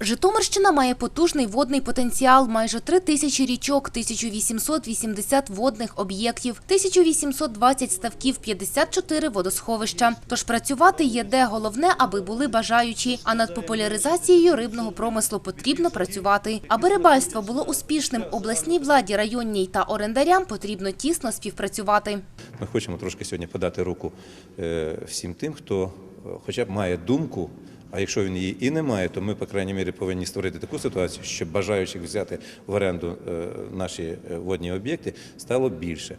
Житомирщина має потужний водний потенціал, майже 3 тисячі річок, 1880 водних об'єктів, 1820 ставків, 54 водосховища. Тож працювати є де головне, аби були бажаючі. А над популяризацією рибного промислу потрібно працювати. Аби рибальство було успішним, обласній владі, районній та орендарям потрібно тісно співпрацювати. Ми хочемо трошки сьогодні подати руку е, всім тим, хто е, хоча б має думку. А якщо він її і не має, то ми, по крайній мірі, повинні створити таку ситуацію, щоб бажаючих взяти в оренду е, наші е, водні об'єкти стало більше.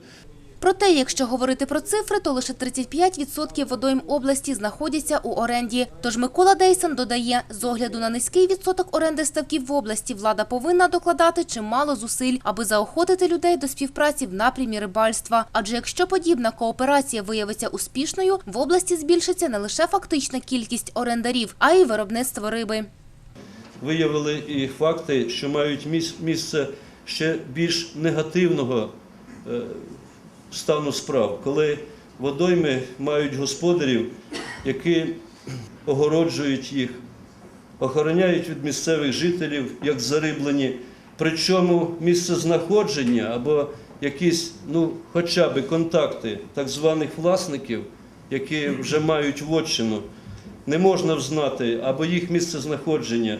Проте, якщо говорити про цифри, то лише 35% водойм області знаходяться у оренді. Тож Микола Дейсон додає, з огляду на низький відсоток оренди ставків в області, влада повинна докладати чимало зусиль, аби заохотити людей до співпраці в напрямі рибальства. Адже якщо подібна кооперація виявиться успішною, в області збільшиться не лише фактична кількість орендарів, а й виробництво риби. виявили і факти, що мають міс- місце ще більш негативного е, стану справ, коли водойми мають господарів, які огороджують їх, охороняють від місцевих жителів, як зариблені. Причому місце знаходження або якісь, ну, хоча б контакти так званих власників, які вже мають вотчину, не можна взнати або їх місце знаходження.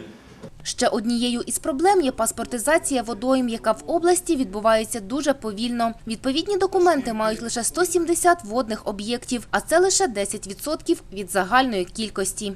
Ще однією із проблем є паспортизація водойм, яка в області відбувається дуже повільно. Відповідні документи мають лише 170 водних об'єктів, а це лише 10% від загальної кількості.